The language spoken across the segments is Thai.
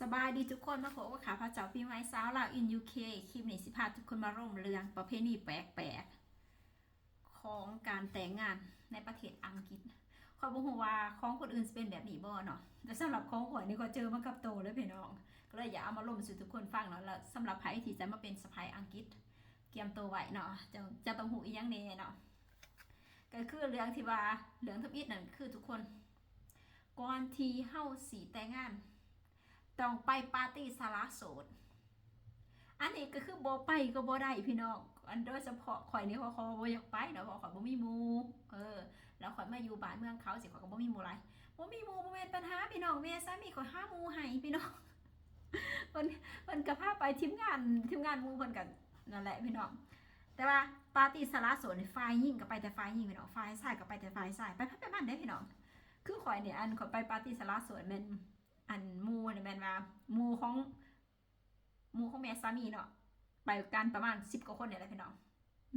สบายดีทุกคนมาพบกับขาพระเจ้าปีใหม่สาวลาวอินยูเคคลิปนี้สิพาทุกคนมาร่วมเรื่องประเพณีแปลกๆของการแต่งงานในประเทศอังกฤษขอยบอกว่าของคนอื่นสเป็นแบบนี้บ่เนาะแต่สำหรับของข่อยนี่ก็เจอมากับโตแล้วพี่น้อง ก็เลยอยากเอามาร่มสู่ทุกคนฟังเนาะแล้วสำหรับใครที่จะมาเป็นสะพายอังกฤษเตรียมโตไว้เนาะจะจะต้องหูอีกย่างแน่เนาะก็คือเรื่องที่ว่าเรื่องทับอิดนั่นคือทุกคนก่อนที่เฮาสีแต่งงาน ต้องไปปาร์ตี้สาระโสด อันนี้ก็คือโบไปก็โบได้พี่น้อง อันโดยเฉพาะข่อยนี่ข่อยข่อยบ่อยากไปเนาะเพราะข่อยบ่มีมู เออ แล้วข่อยมาอยู่บ้านเมืองเขาสิข่อยก็บ่มีมู่หลายบ่มีมู่บ่แม่นปัญหาพี่น้องแม่สามีข่อยห้ามูให้พี่น้องเพิ่นเพิ่นก็พาไปทีมงานทีมงานมู่เพิ่นก็นั่นแหละพี่น้อง แต่ว่าปาร์ตี้สาระโสดนี่ฝ่งก็ไปแต่ฝ่ายหญิงพี่น้องฝ่ายชายก็ไปแต่ฝ่ายชายไปไปไปมันได้พี่น้อง คือข่อยเนี่ยอันข่อยไปปาร์ตี้สาระโสดแม่น อันมูเนี่ยแมนว่ามูของมูของแม่สามีเนาะไปกันประมาณสิบกว่าคนเนี่ยแหละพี่น้อง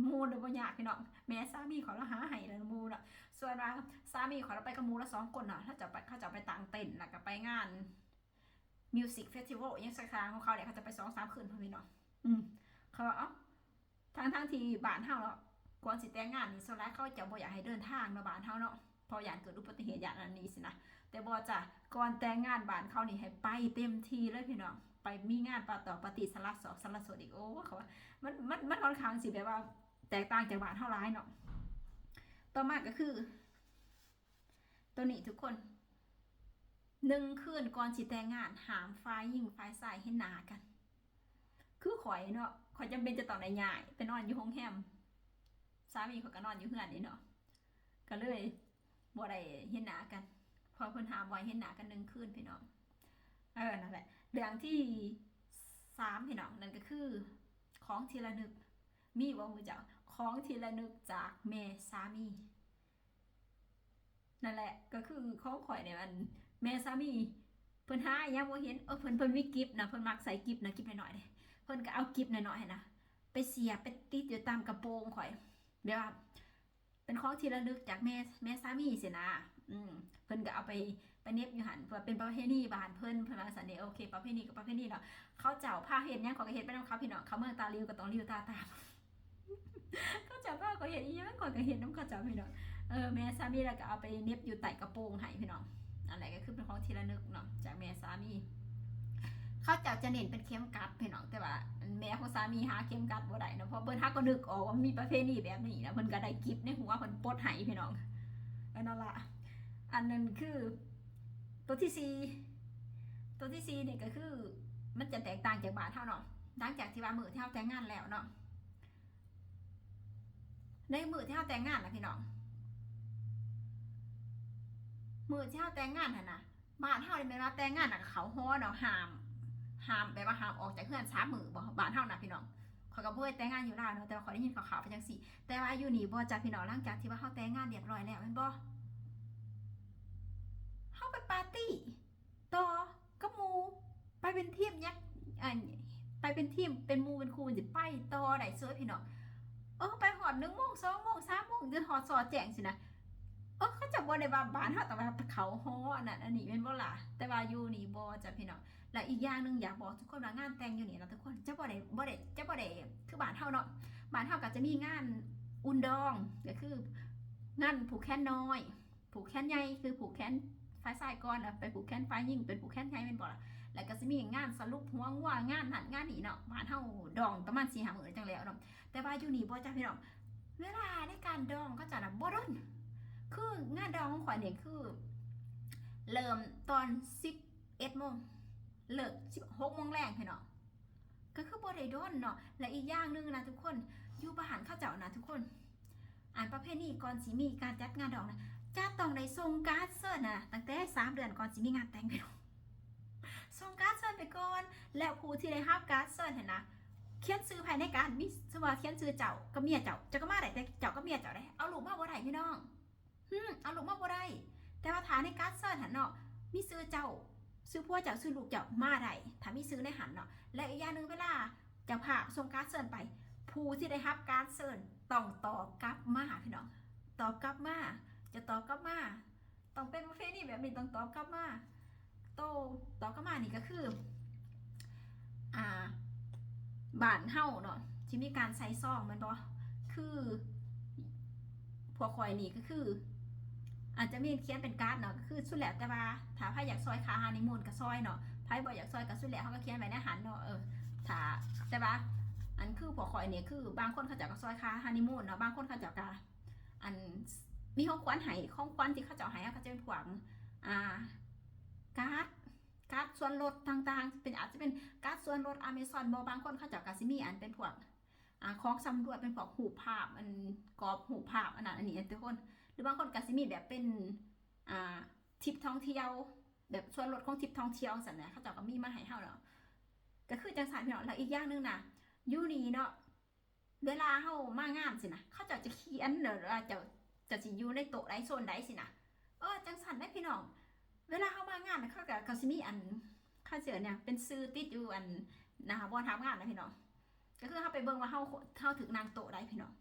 มูเดี๋ยวบ่ยากพี่น้องแม่สามีขอละหาให้แล้วมูเนาะส่วนว่าสามีขอเราไปกับมูละสองคนเนาะถ้าจะไปเขาจะไปต่างเต็นแล้วก็ไปงานมิวสิกเฟสติวัลยังสักครั้งของเขาเนี่ยเขาจะไปสองสามคืนพอพี่น้องอืมเขาว่าเอ้าทางทางที่บ้านเฮาเนาะก่อนสิแต่งงานนี่ส่วนแรกเขาจะบ่อยากให้เดินทางเนาะบ้านเฮาเนาะพออยากเกิดอุบัติเหตุอย่างนั้นนี้สินะ แต่บอจ้ะก่อนแต่งงานบ้านเขานี่ให้ไปเต็มทีเลยพี่น้องไปมีงานปาต่อปฏิสลัดสอกสลัดสดอีกโอ้เขาว่ามันมันมันค่อนข้างสิแบบว่า แตกต่างจากบ้านเท่าไรเนาะต่อมาก็คือ ตัวนี้ทุกคนหนึ่งคืนก่อนสิแต่งงานหามไฟยิงไฟใส่ให้หนากัน คือข่อยเนาะข่อยจำเป็นจะต้อในย่ายไปนอนอยู่ห้องแฮมสามีข่อยก็นอนอยู่เฮือนนี่เนาะก็เลยบ่ได้เห็นหนากัน พอเพิ่นถาไว้เห็นหนากันหนึ่งคืนพี่น้อง เออนั่นแหละเรื่องที่สามพี่น้องนั่นก็คือของทีละนึก มีว่ามือจ้าของทีละนึกจากแม่สามี นั่นแหละก็คือของข่อยเนี่ยมันแม่สามีเพิ่นหาอหยังบ่เห็นเออเพิ่นเพิ่นมีกิฟต์นะเพิ่นมักใส่กิฟนะกิฟต์น้อยๆเด้เพิ่นก็เอากิฟต์น้อยๆให้นะไปเสียไปติดอยู่ตามกระโปรงข่อยเดี๋ยวว่าเป็นของที่ระลึกจากแม่แม่สามีสินะ อืมเพิ่นก็เอาไปไปเน็บอยู่หันเพื่อเป็นประเพณีบ้านเพิ่นเพิ่นว่าสันเดโอเคประเพณีกับประเพณีเนาะเขาเจ้าผ้าเฮ็ดหยังขอยก็เฮ็ดไปนำเขาพี่น้องเขาเมืองตาลิวก็ต้องลิวตาตามเขาเจ้าผ้าก็เฮ็ดอีหยังขอยก็เฮ็ดนำเขาเจ้าพี่น้องเออแม่สามีแล้วก็เอาไปเน็บอยู่ใต้กระโปรงให้พี่น้องอันไหนก็คือเป็นของที่ระลึกเนาะจากแม่สามีเขาเจ้าจะเน้นเป็นเข็มกัดพี่น้องแต่ว่าแม่ของสามีหาเข็มกัดบ่ได้เนาะเพราะเบิ่นฮักก็นึกออกว่ามีประเพณีแบบนี้นะเพิ่นก็ได้กิฟต์ในหัวเพิ่นปดให้พี่น้องเออนั่นละ อันนั้นคือ ตัวที่สี่ตัวที่สี่เนี่ยก็คือ มันจะแตกต่างจากบานเฮาเนาะหลังจากที่ว่ามื้อที่เฮาแต่งงานแล้วเนาะในมื้อที่เฮาแต่งงานนะพี่น้องมื้อที่เฮาแต่งงานหั่นะบานเฮานี่แม่นว่าแต่งงานน่ะเขาฮ้อเนาะห้ามห้ามแบบว่าห้ามออกจากเฮือนสามมือบ่บ้านเฮานะพี่น้องขอยก็บ่ได้แต่งงานอยู่ลาวเนาะแต่ว่าขอยได้ยินข่าวๆไปจังซี่ แต่ว่าอยู่นี่บ่จ้ะพี่น้องหลังจากที่ว่าเฮาแต่งงานเรียบร้อยแล้วแม่นบ่เฮาไปปาร์ตี้ต่อกับหมู่ไปเป็นทีมยักษ์อันไปเป็นทีมเป็นหมู่เป็นคู่สิไปต่อได้เสื้อพี่น้องเออไปห สอด1:00น2:00น3:00นจนหอดสอแจ้งสินะเออเขาจะบ่ได้ว่าบ้านเฮาแต่ว่าเขาฮออันนั้นอันนี้แม่นบ่ล่ะแต่ว่าอยู่นี่บ่จ้ะพี่น้องและอีกอย่างหนึ่งอยากบอกทุกคนว่างานแต่งอยู่นี่นะทุกคนจะบ่ได้บ่ได้จะบ่ได้คือบ้านเฮาเนาะบ้านเฮาก็จะมีงานอุ่นดองก็คืองานผูกแขนน้อย ผูกแขนใหญ่คือผูกแขนฝ่ายซ้ายก่อนไปผูกแขนฝ่ายยิ่งเป็นผูกแขนใหญ่เป็นบ่ล่ะแล้วก็จะมีงานสรุปหัวงัวงานนั่นงานนี่เนาะบ้านเฮาดองประมาณ4-5มื้อจังแล้วเนาะแต่ว่าอยู่นี่บ่จ้าพี่น้อง เวลาในการดองก็จะน่ะบ่ดนคืองานดองของข่อยนี่คือ เริ่มตอน11โมงเลิกสิบหกโมงแรงพี่น้องก็คือบ่ได้โดนเนาะและอีกอย่างหนึ่งนะทุกคนอยู่บ้านข้าเจ้านะทุกคน อ่านประเภทนี้ก่อนสิมีการจัดงานดอกนะจะต้องได้ส่งการ์ดเซิร์นะตั้งแต่สามเดือนก่อนสิมีงานแต่งพี่น้องส่งการ์ดเซิร์ไปก่อนแล้วผู้ที่ได้รับการ์ดเซิร์เห็นนะ เขียนซื้อภายในการมีสว่าเขียนซื้อเจ้ากับเมียเจ้าเจ้าก็มาได้แต่เจ้ากับเมียเจ้าได้เอาลูกมาบ่ได้พี่น้องฮึเอาลูกมาบ่ได้แต่ว่าฐานในการเซิร์หันเนาะมีซื้อเจ้าซื้อพวกเจ้าซื้อลูกเจ้ามาได้ถ้ามีซื้อในหันเนาะและอีกอย่างหนึ่งเวลาเจ้าภาพส่งการเซิร์นไป ผู้ที่ได้รับการเซิร์นต้องตอบกลับมาพี่น้องตอบกลับมาจะตอบกลับมาต้องเป็นประเภทนี้แบบนี้ต้องตอบกลับมาโตต่อก็มานี่ก็คืออ่า บานเฮ้าเนาะที่มีการใส่ซองมันบ่คือพวกข่อยนี่ก็คือ อาจจะมีเขียนเป็นการ์ดเนาะก็คือสุดแล้วแต่ว่าถ้าใครอยากซอยคาฮานิมูนก็ซอยเนาะใครบ่อยากซอยก็สุดแล้วเขาก็เขียนไว้ในหารเนาะเออถ้าแต่ว่าอันคือพวกข่อยนี่คือบางคนเขาจะก็ซอยคาฮานิมูนเนาะบางคนเขาจะก็อันมีของขวัญให้ของขวัญที่เขาจะให้เขาจะเป็นพวกอ่าการ์ด การ์ดส่วนลดต่างๆ เป็นอาจจะเป็นการ์ดส่วนลดอเมซอนบางคนเขาเจะก็สิมีอันเป็นพวกอของสำรวจเป็นพวกหูภาพอันกรอบหูภาพอันนั้นอันนี้ทุกคน หรือบางคนก็สิมีแบบเป็นอ่าทริปท่องเที่ยว แบบส่วนลดของทริปท่องเที่ยวสันนะเขาจ้าก็มีมาให้เฮาเนาะก็คือจังสันพี่น้องแล้วอีกอย่างหนึงนะยูนีเนาะเวลาเฮามางานสินะเขาจ้าจะเขียนเด้อว่าเจ้าจะสิอยู่ในโต๊ะใดโซนใดสินะเออจังสันได้พี่น้อง เวลาเฮามางานนะเขาก็เขาสิมีอันเขาเจอเนี่ยเป็นซื้อติดอยู่อันนะคะบอทำงานนะพี่น้องก็คือเฮาไปเบิ่งว่าเฮาเฮาถึงนางโต๊ะใดพี่น้อง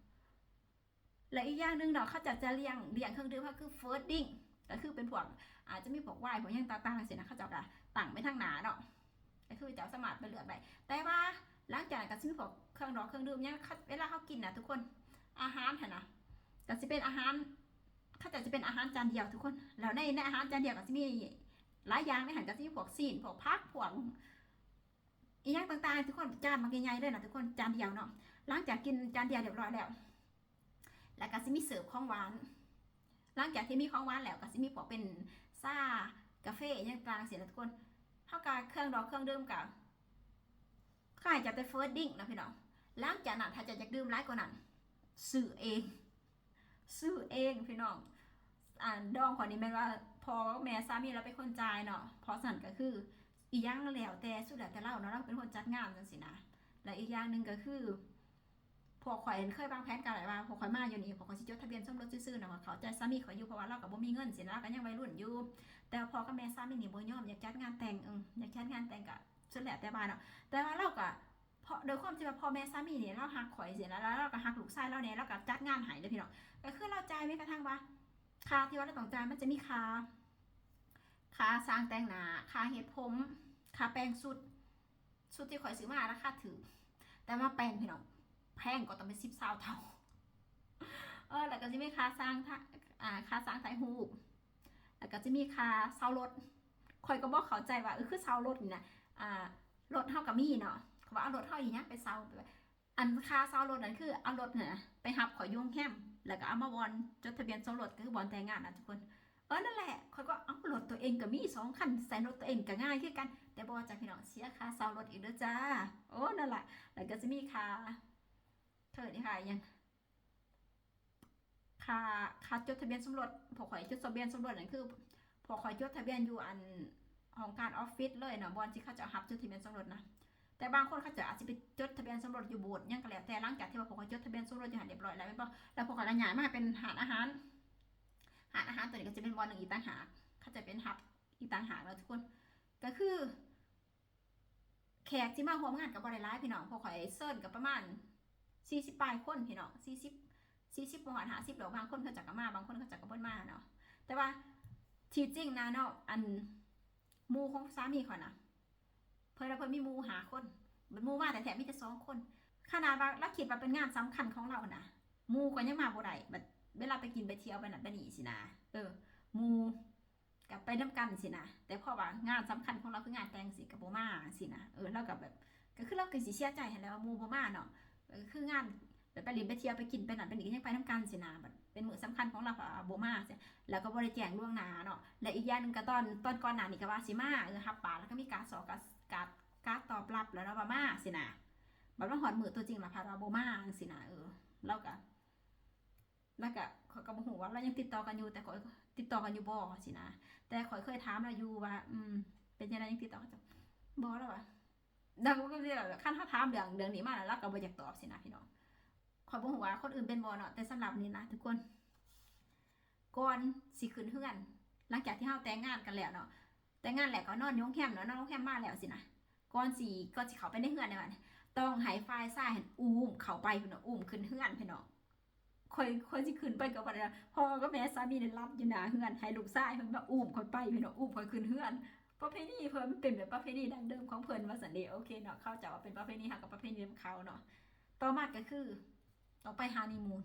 และอีกอย่างหนึ่งเนาะเขาจะจะเลี้ยงเลี้ยงเครื่องดื่มก็คือ first drink ก็คือเป็นพวกอาจจะมีพวกไหวน์พวกยังต่างๆสินะเขาเจะกะตั้งไปทางหนาเนาะก็คือเจ้าสมัครไปเลือกไปแต่ว่าหลังจากนั้นก็จะมีพวกเครื่องดอกเครื่องดื่มเนี่ยเวลาเขากินนะทุกคนอาหารค่ะนะก็จะเป็นอาหาร เขาจะจะเป็นอาหารจานเดียวทุกคน แล้วในในอาหารจานเดียวก็จะมีหลายอย่างในอาหารก็จะมีพวกซีนพวกพักพวกอีกอย่างต่างๆทุกคนจานมันใหญ่ๆเลยนะทุกคนจานเดียวเนาะหลังจากกินจานเดียวเรียบร้อยแล้ว แล้วก็สิมีเสิร์ฟของหวาน หลังจากที่มีของหวานแล้วก็สิมีพวกเป็นซ่ากาแฟอย่างต่างๆเสียนะทุกคนเท่ากับเครื่องดอกเครื่องดื่มกับข้ายจะเป็นเฟิร์สดิ้งนะพี่น้องหลังจากนั้นถ้าจะอยากดื่มร้ายกว่านั้นซื้อเอง ซื้อเองพี่น้องอ่านดองขอนี้แม่นว่าพอแม่สามีเราเป็นคนจ่ายเนาะพอสั่นก็คืออีกอย่างแล้วแต่สุดแล้วแต่เราเนาะเราเป็นคนจัดงานจังสินะและอีกอย่างหนึ่งก็คือพวข่อยเคยวางแผนกันหลายว่าพวข่อยมาอยู่นี่พวข่อยสิจดทะเบียนสมรสซื่อๆนะว่าเขาใจสามีข่อยอยู่เพราะว่าเรากับบ่มีเงินสินะเราก็ยังวัยรุ่นอยู่ แต่พอกับแม่สามีนี่บ่ยอมอยากจัดงานแต่งเอออยากจัดงานแต่งก็สุดแล้วแต่บ้านเนาะแต่ว่าเราก็ เพราะโดยความที่ว่าพ่อแม่สามีเนี่ยเราหักข่อยเสินะแล้วเราก็หักลูกชายเราเนี่ยเราก็จัดงานให้เด้อพี่น้องก็คือเราจ่ายไม่กระทั่งว่าค่าที่ว่าเราต้องจ่ายมันจะมีค่าค่าสร้างแต่งหน้าค่าเฮ็ดผมค่าแปรงสุดสุดที่ข่อยซื้อมาราคาถือ แต่ว่าแปรงพี่น้องแพงก็ต้องเป็นสิบสาวเท่าเออแล้วก็จะมีค่าสร้างท่าอ่าค่าสร้างถ่ายรูปแล้วก็จะมีค่าเช่ารถคอยก็บอกเข้าใจว่าเออคือเช่ารถนี่นะอ่ารถเท่ากับมีเนาะ เขาว่าเอารถเท่าอย่างเงี้ยไปเช่าอันค่าเช่ารถนั่นคือเอารถเนี่ยไปหับขอยุ่งแฮมแล้วก็เอามาวอนจดทะเบียนสมรสก็คือบอนแต่งงานนะทุกคนเออนั่นแหละคอยก็เอารถตัวเองก็มีสองคันใส่รถตัวเองก็ง่ายคือกัน แต่บอจากพี่น้องเสียค่าเช่ารถอีกเด้อจ้าโอ้นั่นแหละแล้วก็จะมีค่าเธอนี่ค่ะยังค่าค่าจดทะเบียนสมรสพอข่อยจดทะเบียนสมรสนั่นคือพอข่อยจดทะเบียนอยู่อันของการออฟฟิศเลยเนาะบอลที่เขาจะหับจดทะเบียนสมรสนะ แต่บางคนเขาจะอาจจะไปจดทะเบียนสมรสอยู่โบสถ์ยังก็แล้วแต่หลังจากที่ว่าพอข่อยจดทะเบียนสมรสอยู่หันเรียบร้อยแล้วไม่นบ่แล้วพอข่อยระยายมาเป็นหารอาหาร หารอาหารตัวนี้ก็จะเป็นบอลหนึ่งอีต่างหากเขาจะเป็นหับอีต่างหากแล้วทุกคน ก็คือ แขกที่มาร่วมงานกับบริไลายพี่น้องพอข่อยเซิร์นกับประมาณสี่สิบปลายคนพี่น้องสี่สิบสี่สิบประมาณห้าสิบหรอบางคนเขาจักกับมาบางคนเขาจักกับเพิ่นมาเนาะแต่ว่าที่จริงนะเนาะอันมูของสามีเขานะ พิ่นว่าเพิ่นมีหมูหาคนเป็นหมูมาแต่แถมมีแต่สองคน ขนาดว่าเราคิดว่าเป็นงานสำคัญของเรานะหมูก็ยังมาบ่ได้แบบเวลาไปกินไปเที่ยวไปนั่นไปนี่สินะเออหมูกับไปน้ำกันสินะแต่พอว่างานสำคัญของเราคืองานแต่งสิกับโบมาสินะเออเรากับแบบก็คือเราก็สิเสียใจเห็นแล้วว่าหมูโบมาเนาะคืองานไปเลินไปเที่ยวไปกินไปนั่นไปนี่ยังไปน้ำกันสินะเป็นมื้อสำคัญของเราค่ะโบมาสิแล้วก็บริแจงล่วงหน้าเนาะและอีกอย่างหนึงก็ตอนตอนก่อนหน้านี่ก็ว่าสิมาเออฮับปากแล้วก็มีการสอการ การกาตอบรับแล้วเราว่ามาสินะแบบว่าหอดมือตัวจริงมาพาเราโบมาสินะเออแล้วก็แล้วก็ขอยก็บ่ฮู้ว่าเรายังติดต่อกันอยู่แต่ขอยติดต่อกันอยู่บ่สินะแต่ขอยเคยถามเราอยู่ว่า อืม เป็นยังไงยังติดต่อกันจ้ะบ่แล้ววะดังก็คือแบบขั้นเขาถามเรื่องเรื่องนี้มาแล้วเราก็บ่อยากตอบสินะพี่น้องขอยบ่ฮู้ว่าคนอื่นเป็นบ่เนาะแต่สำหรับนี่นะทุกคนก่อนสิขึ้นเฮือน หลังจากที่เฮาแต่งงานกันแล้วเนาะแต่งงานแล้วก็นอนยงแรมเนาะนอนโรงแรมมาแล้วสินะ ก่อนสิก่อนสิเขาไปในเฮือนเนี่ยต้องห้ฝ่ายซ้ายหันอุ้มเขาไปพี่น้องอุ้มขึ้นเฮือนพี่น้องคอยคอยสิขึ้นไปกับบ่ได้พ่อก็แม่สามีได้รับอยู่หน้าเฮือนให้ลูกชายเพิ่นมาอุ้มคอยไปพี่น้องอุ้มคอยขึ้นเฮือนประเพณีเพิ่นมันเป็นแบบประเพณีดั้งเดิมของเพิ่นว่าสันเดโอเคเนาะเข้าใจว่าเป็นประเพณีฮักกับประเพณีของเขาเนาะต่อมาก็คือต้องไปฮานีมูน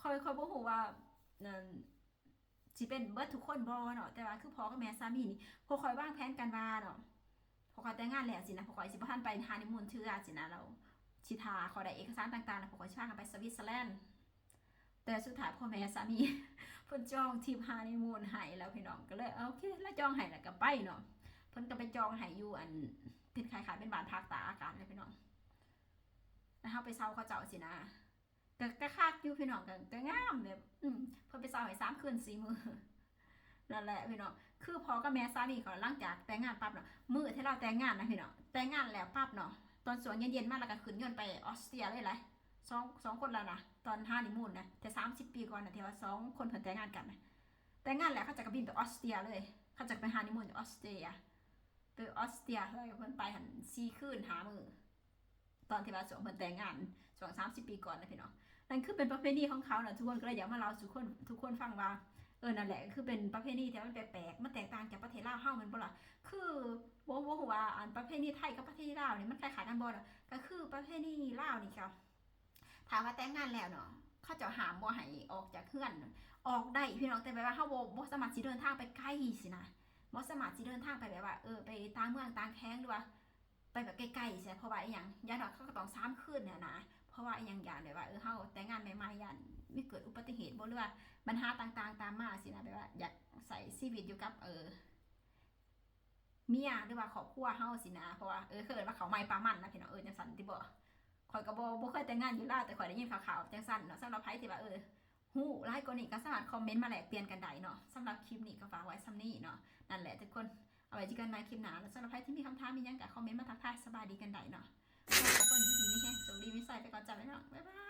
คอยคอยบ่ฮู้ว่านั่นสิเป็นเบิดทุกคนบ่เนาะแต่ว่าคือพ่อกับแม่สามีนี่พวกคอยวางแผนกันว่าเนาะ อคอยแต่งงานแล้วสินะพอคอยสิบ่ทันไปฮานีมูนเทือสินะเราสิทาขอได้เอกสารต่างๆแล้วพอคอยสิพากันไปสวิตเซอร์แลนด์แต่สุดท้ายพ่อแม่สามีเพิ่นจองทริปฮานีมูนให้แล้วพี่น้องก็เลยเอาโอเคแล้วจองให้แล้วก็ไปเนาะเพิ่นก็ไปจองให้อยู่อันเป็นคล้ายๆเป็นบ้านพักตากอากาศเลยพี่น้องแล้วเฮาไปเช่าเขาเจ้าสินะก็ก็คักอยู่พี่น้องก็ก็งามแบบอืมเพิ่นไปเช่าให้3คืน4มื้อนั่นแหละพี่น้อง คือพอกับแม่สามีเขาหลังจากแต่งงานปั๊บเนาะมือที่เราแต่งงานนะพี่เน้องแต่งงานแล้วปั๊บเนาะตอนสวนเย็นๆมากแล้วก็ขึ้นยนต์ไปออสเตรียเลยแหละสองสองคนแล้วนะตอนฮานิมูนนะแต่สามสิบปีก่อนนะที่ว่าสองคนเพิ่นแต่งงานกันนะแต่งงานแล้วเขาจะกระบินไปออสเตรียเลยเขาจะไปฮานิมูนอออสเตรียไปออสเตรียเลยเพิ่นไปหันซีคืนหามือตอนที่ว่าสวมเพิ่นแต่งงานสองสามสิบปีก่อนนะพี่เน้องนั่นคือเป็นประเพณีของเขาเนาะทุกคนก็เลยอยากมาเล่าสู่คนทุกคนฟังว่า เออนั่นแหละคือเป็นประเพณีที่มันแปลกๆมันแตกต่างจากประเทศลาวเฮามันบ่ล่ะคือบ่บ่ฮู้ว่าอันประเพณีไทยกับประเทศลาวนี่มันคล้ายๆกันบ่ล่ะก็คือประเพณีลาวนี่ค่ะถามว่าแต่งงานแล้วเนาะเขาจะหามบ่ให้ออกจากเฮือน ออกได้พี่น้องแต่แบบว่าเฮาบ่บ่สามารถสิเดินทางไปไกลสินะบ่สามารถสิเดินทางไปแบบว่าเออไปต่างเมืองต่างแข้งหรือว่าไปแบบใกล้ๆใช่เพราะว่าอีหยังย่านว่าเขาก็ต้องซ้ำคืนเนี่ยนะ ราะว่าอีหยังอย่างแบบว่าเออเฮาแต่งงานใหม่ๆย่านมีเกิดอุบัติเหตุบ่หรือว่าปัญหาต่างๆ ตามมาสินะแบบว่า อยากใส่ชีวิตอยู่กับเออเมียหรือว่าครอบครัวเฮาสินะเพราะว่าเออเคยว่าเขาใหม่ปามันนะพี่น้องเออจังซั่นติบ่ข่อยก็บ่บ่เคยแต่งงานอยู่ล้วแต่ข่อยได้ยินข่าวๆจังซั่นเนาะสำหรับไผที่ว่าเออฮู้หลายกว่นี้ก็สามารถคอมเมนต์มาแลกเปลี่ยนกันได้เนาะสำหรับคลิปนี้ก็ฝากไว้ซ้ำนี้เนาะนั่นแหละทุกคนเอาไว้เจอกันใหม่คลิปหน้าแล้วสำหรับใครที่มีคำถามมียังก็คอมเมนต์มาทักทายสบายดีกันได้เนาะ ดีนี่แฮงสวัสดีมิสไซไปก่อนจ้าพี่น้องบ๊ายบาย